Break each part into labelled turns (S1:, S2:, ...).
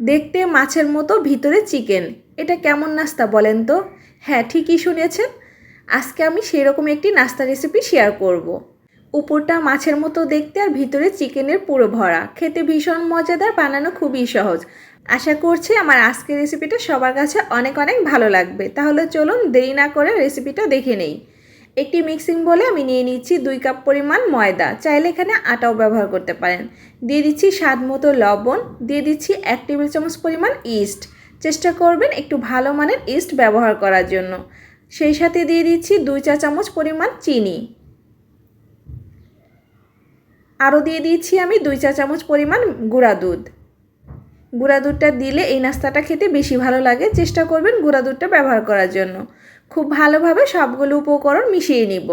S1: দেখতে মাছের মতো ভিতরে চিকেন। এটা কেমন নাস্তা বলেন তো? হ্যাঁ ঠিকই শুনেছেন। আজকে আমি সেরকম একটি নাস্তা রেসিপি শেয়ার করব। উপরটা মাছের মতো দেখতে আর ভিতরে চিকেনের পুরো ভরা। খেতে ভীষণ মজাদার, বানানো খুবই সহজ। আশা করছি আমার আজকের রেসিপিটা সবার কাছে অনেক অনেক ভালো লাগবে। তাহলে চলুন দেরি না করে রেসিপিটা দেখে নেই। একটি মিক্সিং বলে আমি নিয়ে নিচ্ছি দুই কাপ পরিমাণ ময়দা। চাইলে এখানে আটাও ব্যবহার করতে পারেন। দিয়ে দিচ্ছি স্বাদ মতো লবণ। দিয়ে দিচ্ছি এক টেবিল চামচ পরিমাণ ইস্ট। চেষ্টা করবেন একটু ভালো মানের ইস্ট ব্যবহার করার জন্য। সেই সাথে দিয়ে দিচ্ছি দুই চা চামচ পরিমাণ চিনি। আরও দিয়ে দিচ্ছি আমি দুই চা চামচ পরিমাণ গুঁড়া দুধ। গুঁড়া দুধটা দিলে এই নাস্তাটা খেতে বেশি ভালো লাগে। চেষ্টা করবেন গুঁড়া দুধটা ব্যবহার করার জন্য। খুব ভালোভাবে সবগুলো উপকরণ মিশিয়ে নিব।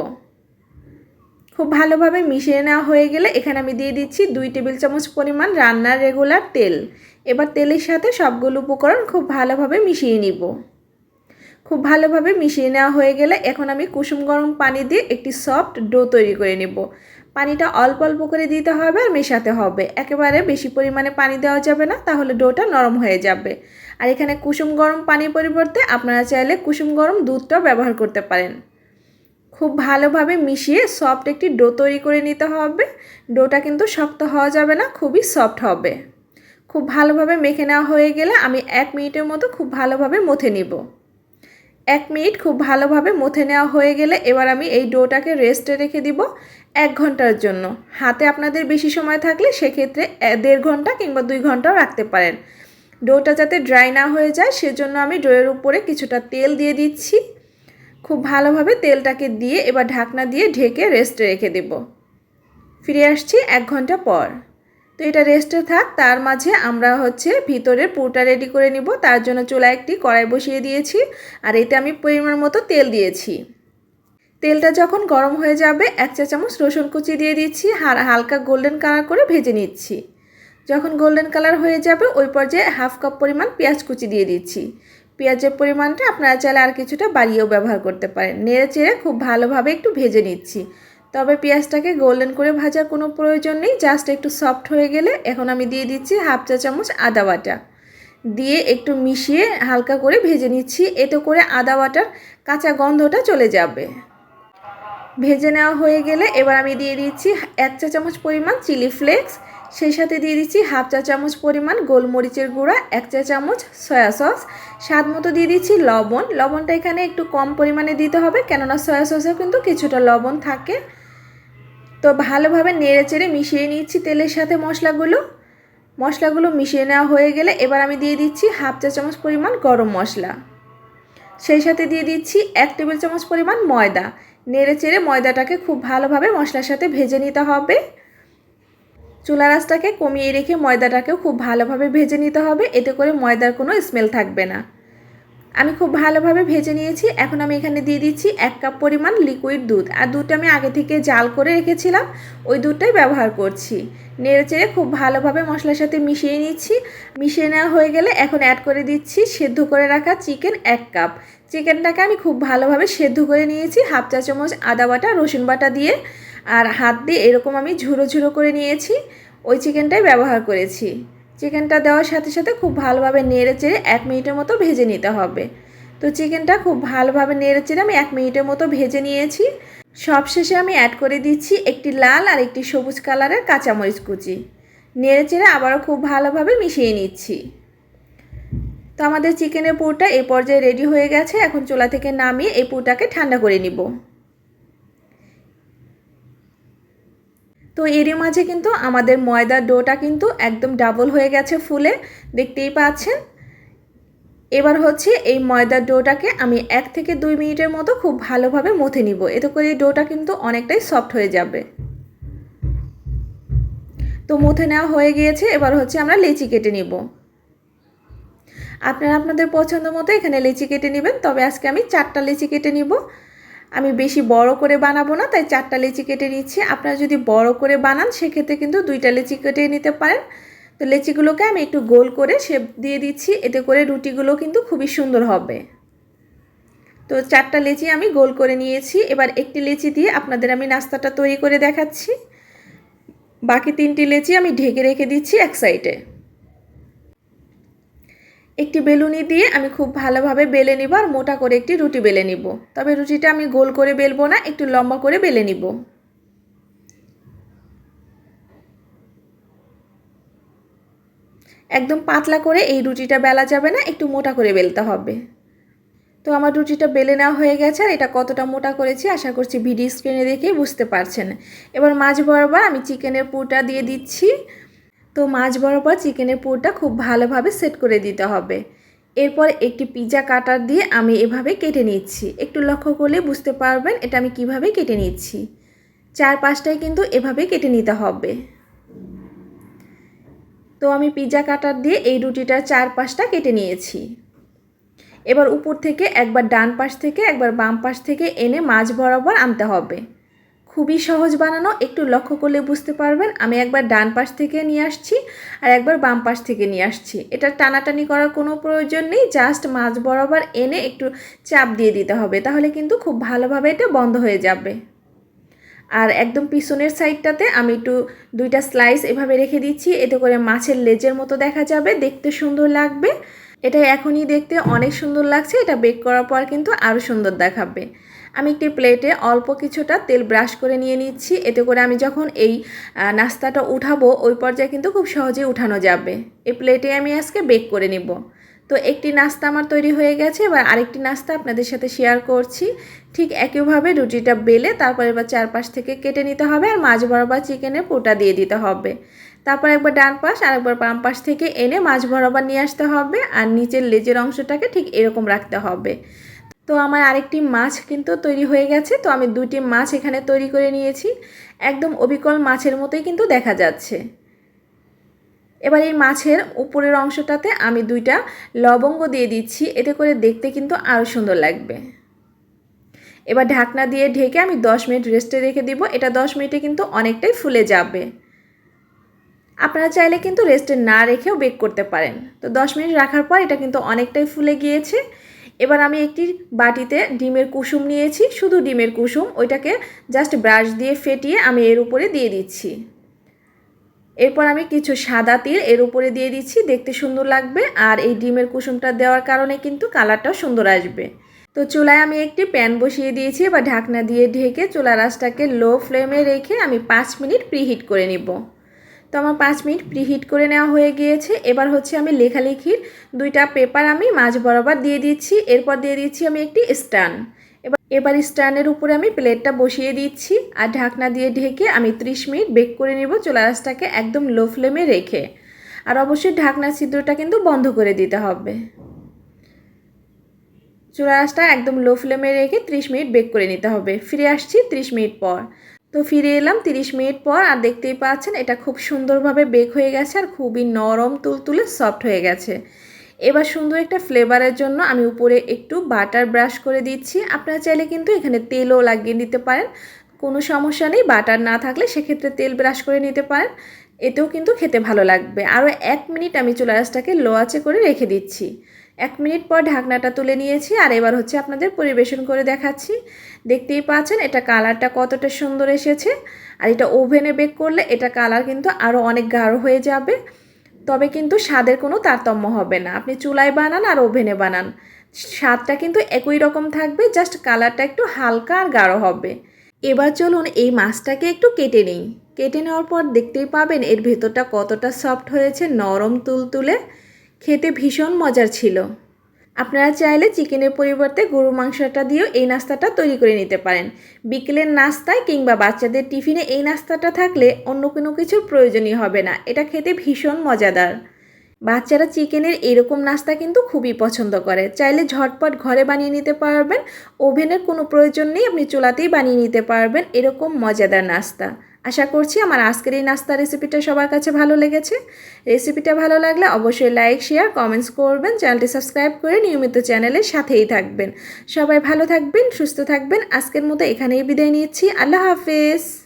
S1: খুব ভালোভাবে মিশিয়ে নেওয়া হয়ে গেলে এখানে আমি দিয়ে দিচ্ছি দুই টেবিল চামচ পরিমাণ রান্নার রেগুলার তেল। এবার তেলের সাথে সবগুলো উপকরণ খুব ভালোভাবে মিশিয়ে নিব। খুব ভালোভাবে মিশিয়ে নেওয়া হয়ে গেলে এখন আমি কুসুম গরম পানি দিয়ে একটি সফট ডো তৈরি করে নেব। পানিটা অল্প অল্প করে দিতে হবে আর মেশাতে হবে। একেবারে বেশি পরিমাণে পানি দেওয়া যাবে না, তাহলে ডোটা নরম হয়ে যাবে। আর এখানে কুসুম গরম পানির পরিবর্তে আপনারা চাইলে কুসুম গরম দুধটাও ব্যবহার করতে পারেন। খুব ভালোভাবে মিশিয়ে সফট একটি ডো তৈরি করে নিতে হবে। ডোটা কিন্তু শক্ত হওয়া যাবে না, খুবই সফট হবে। খুব ভালোভাবে মেখে নেওয়া হয়ে গেলে আমি এক মিনিটের মতো খুব ভালোভাবে মথে নিব। এক মিনিট খুব ভালোভাবে মথে নেওয়া হয়ে গেলে এবার আমি এই ডোটাকে রেস্টে রেখে দিব। এক ঘণ্টার জন্য। হাতে আপনাদের বেশি সময় থাকলে সেক্ষেত্রে দেড় ঘণ্টা কিংবা দুই ঘন্টাও রাখতে পারেন। ডোটা যাতে ড্রাই না হয়ে যায়, সেজন্য আমি ডোয়ের উপরে কিছুটা তেল দিয়ে দিচ্ছি। খুব ভালোভাবে তেলটাকে দিয়ে এবার ঢাকনা দিয়ে ঢেকে রেস্টে রেখে দেব। ফিরে আসছি এক ঘণ্টা পর। তো এটা রেস্টে থাক, তার মাঝে আমরা হচ্ছে ভিতরের পুরটা রেডি করে নিব। তার জন্য চুলা একটি কড়াই বসিয়ে দিয়েছি। আর এতে আমি পরিমাণ মতো তেল দিয়েছি। তেলটা যখন গরম হয়ে যাবে, এক চা চামচ রসুন কুচি দিয়ে দিচ্ছি হালকা গোল্ডেন কালার করে ভেজে নিচ্ছি। যখন গোল্ডেন কালার হয়ে যাবে, ওই পর্যায়ে হাফ কাপ পরিমাণ পেঁয়াজ কুচি দিয়ে দিচ্ছি। পেঁয়াজের পরিমাণটা আপনারা চাইলে আর কিছুটা বাড়িয়েও ব্যবহার করতে পারেন। নেড়ে চেড়ে খুব ভালোভাবে একটু ভেজে নিচ্ছি। তবে পেঁয়াজটাকে গোল্ডেন করে ভাজার কোনো প্রয়োজন নেই জাস্ট একটু সফট হয়ে গেলে এখন আমি দিয়ে দিচ্ছি হাফ চা চামচ আদা বাটা। দিয়ে একটু মিশিয়ে হালকা করে ভেজে নিচ্ছি, এতে করে আদা বাটার কাঁচা গন্ধটা চলে যাবে। ভেজে নেওয়া হয়ে গেলে এবার আমি দিয়ে দিচ্ছি এক চা চামচ পরিমাণ চিলি ফ্লেক্স, সেই সাথে দিয়ে দিচ্ছি হাফ চা চামচ পরিমাণ গোলমরিচের গুঁড়া, এক চা চামচ সয়া সস, স্বাদ মতো দিয়ে দিচ্ছি লবণ, লবণটা এখানে একটু কম পরিমাণে দিতে হবে কেননা সয়া সসেও কিন্তু কিছুটা লবণ থাকে। তো ভালোভাবে নেড়ে চেড়ে মিশিয়ে নিচ্ছি তেলের সাথে মশলাগুলো। মশলাগুলো মিশিয়ে নেওয়া হয়ে গেলে এবার আমি দিয়ে দিচ্ছি হাফ চা চামচ পরিমাণ গরম মশলা। সেই সাথে দিয়ে দিচ্ছি এক টেবিল চামচ পরিমাণ ময়দা নেড়ে চেড়ে ময়দাটাকে খুব ভালোভাবে মশলার সাথে ভেজে নিতে হবে। চুলা রাসটাকে কমিয়ে রেখে ময়দাটাকেও খুব ভালোভাবে ভেজে নিতে হবে। এতে করে ময়দার কোনো স্মেল থাকবে না। আমি খুব ভালোভাবে ভেজে নিয়েছি। এখন আমি এখানে দিয়ে দিচ্ছি এক কাপ পরিমাণ লিকুইড দুধ। আর দুধটা আমি আগে থেকে জাল করে রেখেছিলাম। ওই দুধটাই ব্যবহার করছি। নেড়ে চেড়ে খুব ভালোভাবে মশলার সাথে মিশিয়ে নিচ্ছি। মিশিয়ে নেওয়া হয়ে গেলে এখন অ্যাড করে দিচ্ছি সেদ্ধ করে রাখা চিকেন এক কাপ। চিকেনটাকে আমি খুব ভালোভাবে সেদ্ধ করে নিয়েছি হাফ চা চামচ আদা বাটা, রসুন বাটা দিয়ে। আর হাত দিয়ে এরকম আমি ঝুরো ঝুরো করে নিয়েছি। ওই চিকেনটাই ব্যবহার করেছি। চিকেনটা দেওয়ার সাথে সাথে খুব ভালোভাবে নেড়ে চেড়ে এক মিনিটের মতো ভেজে নিতে হবে। তো চিকেনটা খুব ভালোভাবে নেড়ে চেড়ে আমি এক মিনিটের মতো ভেজে নিয়েছি। সবশেষে আমি অ্যাড করে দিচ্ছি একটি লাল আর একটি সবুজ কালারের কাঁচামরিচ কুচি। নেড়ে চেড়ে আবারও খুব ভালোভাবে মিশিয়ে নিচ্ছি। তো আমাদের চিকেনের পুরটা এই পর্যায়ে রেডি হয়ে গেছে। এখন চুলা থেকে নামিয়ে এই পুরটাকে ঠান্ডা করে নিব। তো এরই মাঝে কিন্তু আমাদের ময়দার ডোটা কিন্তু একদম ডাবল হয়ে গেছে ফুলে, দেখতেই পাচ্ছেন। এবার হচ্ছে এই ময়দার ডোটাকে আমি এক থেকে দুই মিনিটের মতো খুব ভালোভাবে মথে নিব। এতে করে এই ডোটা কিন্তু অনেকটাই সফট হয়ে যাবে। তো মথে নেওয়া হয়ে গিয়েছে, এবার হচ্ছে আমরা লেচি কেটে নিব। আপনারা আপনাদের পছন্দ মতো এখানে লেচি কেটে নেবেন, তবে আজকে আমি চারটা লেচি কেটে নিব। আমি বেশি বড় করে বানাবো না, তাই চারটা লেচি কেটে নিচ্ছি। আপনারা যদি বড় করে বানান, সেক্ষেত্রে কিন্তু দুইটা লেচি কেটে নিতে পারেন। তো লেচিগুলোকে আমি একটু গোল করে শেপ দিয়ে দিচ্ছি, এতে করে রুটিগুলো কিন্তু খুবই সুন্দর হবে। তো চারটা লেচি আমি গোল করে নিয়েছি। এবার একটি লেচি দিয়ে আপনাদের আমি নাস্তাটা তৈরি করে দেখাচ্ছি। বাকি তিনটি লেচি আমি ঢেকে রেখে দিচ্ছি এক সাইডে। একটি বেলুনি দিয়ে আমি খুব ভালোভাবে বেলে নিব আর মোটা করে একটি রুটি বেলে নিব। তবে রুটিটা আমি গোল করে বেলবো না, একটু লম্বা করে বেলে নিব। একদম পাতলা করে এই রুটিটা বেলা যাবে না, একটু মোটা করে বেলতে হবে। তো আমার রুটিটা বেলে নেওয়া হয়ে গেছে আর এটা কতটা মোটা করেছি আশা করছি ভিডিও স্ক্রিনে দেখেই বুঝতে পারছেন। এবার মাছ বরাবর আমি চিকেনের পুরটা দিয়ে দিচ্ছি। তো মাছ বরাবর চিকেনের পুরটা খুব ভালোভাবে সেট করে দিতে হবে। এরপর একটি পিজা কাটার দিয়ে আমি এভাবে কেটে নিচ্ছি। একটু লক্ষ্য করলে বুঝতে পারবেন এটা আমি কীভাবে কেটে নিচ্ছি। চার পাঁচটায় কিন্তু এভাবে কেটে নিতে হবে। তো আমি পিজা কাটার দিয়ে এই রুটিটার চার পাঁচটা কেটে নিয়েছি। এবার উপর থেকে একবার ডান পাশ থেকে, একবার বাম পাশ থেকে এনে মাছ বরাবর আনতে হবে। খুবই সহজ বানানো, একটু লক্ষ্য করলে বুঝতে পারবেন। আমি একবার ডান পাশ থেকে নিয়ে আসছি আর একবার বাম পাশ থেকে নিয়ে আসছি। এটা টানাটানি করার কোনো প্রয়োজন নেই, জাস্ট মাছ বরাবর এনে একটু চাপ দিয়ে দিতে হবে, তাহলে কিন্তু খুব ভালোভাবে এটা বন্ধ হয়ে যাবে। আর একদম পিছনের সাইডটাতে আমি একটু দুইটা স্লাইস এভাবে রেখে দিচ্ছি, এতে করে মাছের লেজের মতো দেখা যাবে, দেখতে সুন্দর লাগবে। এটা এখনই দেখতে অনেক সুন্দর লাগছে, এটা বেক করার পর কিন্তু আরও সুন্দর দেখাবে। আমি একটি প্লেটে অল্প কিছুটা তেল ব্রাশ করে নিয়ে নিচ্ছি। এতে করে আমি যখন এই নাস্তাটা উঠাবো, ওই পর্যায়ে কিন্তু খুব সহজেই উঠানো যাবে। এই প্লেটে আমি আজকে বেক করে নিব। তো একটি নাস্তা আমার তৈরি হয়ে গেছে। এবার আরেকটি নাস্তা আপনাদের সাথে শেয়ার করছি। ঠিক একইভাবে রুটিটা বেলে তারপর এবার চারপাশ থেকে কেটে নিতে হবে আর মাছ বরাবর চিকেনের পোটা দিয়ে দিতে হবে। তারপর একবার ডান পাশ আর একবার বাম পাশ থেকে এনে মাছ বরাবর নিয়ে আসতে হবে আর নিচের লেজের অংশটাকে ঠিক এরকম রাখতে হবে। তো আমার আরেকটি মাছ কিন্তু তৈরি হয়ে গেছে। তো আমি দুটি মাছ এখানে তৈরি করে নিয়েছি। একদম অবিকল মাছের মতোই কিন্তু দেখা যাচ্ছে। এবার এই মাছের উপরের অংশটাতে আমি দুইটা লবঙ্গ দিয়ে দিচ্ছি। এতে করে দেখতে কিন্তু আরও সুন্দর লাগবে। এবার ঢাকনা দিয়ে ঢেকে আমি 10 মিনিট রেস্টে রেখে দিব। এটা 10 মিনিটে কিন্তু অনেকটাই ফুলে যাবে। আপনারা চাইলে কিন্তু রেস্টে না রেখেও বেক করতে পারেন। তো 10 মিনিট রাখার পর এটা কিন্তু অনেকটাই ফুলে গিয়েছে। এবার আমি একটি বাটিতে ডিমের কুসুম নিয়েছি, শুধু ডিমের কুসুম, ওইটাকে জাস্ট ব্রাশ দিয়ে ফেটিয়ে আমি এর উপরে দিয়ে দিচ্ছি। এরপর আমি কিছু সাদা তিল এর উপরে দিয়ে দিচ্ছি, দেখতে সুন্দর লাগবে, আর এই ডিমের কুসুমটা দেওয়ার কারণে কিন্তু কালারটাও সুন্দর আসবে। তো চুলায় আমি একটি প্যান বসিয়ে দিয়েছি বা ঢাকনা দিয়ে ঢেকে চুলা রাসটাকে লো ফ্লেমে রেখে আমি পাঁচ মিনিট প্রিহিট করে নিব। তো আমার পাঁচ মিনিট প্রিহিট করে নেওয়া হয়ে গিয়েছে। এবার হচ্ছে আমি লেখালেখির দুইটা পেপার আমি মাঝ বরাবর দিয়ে দিচ্ছি। এরপর দিয়ে দিচ্ছি আমি একটি স্ট্যান্ড এবার এবার স্ট্যান্ডের উপরে আমি প্লেটটা বসিয়ে দিচ্ছি আর ঢাকনা দিয়ে ঢেকে আমি 30 মিনিট বেক করে নেব চুলা রাসটাকে একদম লো ফ্লেমে রেখে। আর অবশ্যই ঢাকনা ছিদ্রটা কিন্তু বন্ধ করে দিতে হবে। চুলা রাসটা একদম লো ফ্লেমে রেখে 30 মিনিট বেক করে নিতে হবে। ফিরে আসছি 30 মিনিট পর। তো ফিরে এলাম 30 মিনিট পর আর দেখতেই পাচ্ছেন এটা খুব সুন্দরভাবে বেক হয়ে গেছে আর খুবই নরম, তুলতুলে সফট হয়ে গেছে। এবার সুন্দর একটা ফ্লেভারের জন্য আমি উপরে একটু বাটার ব্রাশ করে দিচ্ছি। আপনারা চাইলে কিন্তু এখানে তেলও লাগিয়ে নিতে পারেন। কোনো সমস্যা নেই বাটার না থাকলে সেক্ষেত্রে তেল ব্রাশ করে নিতে পারেন। এতেও কিন্তু খেতে ভালো লাগবে। আরও এক মিনিট আমি চুলা রাসটাকে লো আঁচে করে রেখে দিচ্ছি। এক মিনিট পর ঢাকনাটা তুলে নিয়েছি আর এবার হচ্ছে আপনাদের পরিবেশন করে দেখাচ্ছি। দেখতেই পাচ্ছেন, এটা কালারটা কতটা সুন্দর এসেছে। আর এটা ওভেনে বেক করলে এটা কালার কিন্তু আরও অনেক গাঢ় হয়ে যাবে। তবে কিন্তু স্বাদের কোনো তারতম্য হবে না। আপনি চুলায় বানান আর ওভেনে বানান। স্বাদটা কিন্তু একই রকম থাকবে, জাস্ট কালারটা একটু হালকা আর গাঢ় হবে। এবার চলুন এই মাছটাকে একটু কেটে নিই। কেটে নেওয়ার পর দেখতেই পাবেন এর ভেতরটা কতটা সফট হয়েছে, নরম তুলতুলে। খেতে ভীষণ মজার ছিল। আপনারা চাইলে চিকেনের পরিবর্তে গরু মাংসটা দিয়েও এই নাস্তাটা তৈরি করে নিতে পারেন। বিকেলের নাস্তায় কিংবা বাচ্চাদের টিফিনে এই নাস্তাটা থাকলে অন্য কোনো কিছুর প্রয়োজনই হবে না। এটা খেতে ভীষণ মজাদার। বাচ্চারা চিকেনের এরকম নাস্তা কিন্তু খুবই পছন্দ করে। চাইলে ঝটপট ঘরে বানিয়ে নিতে পারবেন, ওভেনের কোনো প্রয়োজন নেই, আপনি চুলাতেই বানিয়ে নিতে পারবেন, এরকম মজাদার নাস্তা। আশা করছি আমার আজকের এই নাস্তা রেসিপিটা সবার কাছে ভালো লেগেছে। রেসিপিটা ভালো লাগলে অবশ্যই লাইক, শেয়ার, কমেন্টস করবেন, চ্যানেলটি সাবস্ক্রাইব করে নিয়মিত চ্যানেলের সাথেই থাকবেন। সবাই ভালো থাকবেন, সুস্থ থাকবেন। আজকের মতো এখানেই বিদায় নিচ্ছি। আল্লাহ হাফেজ।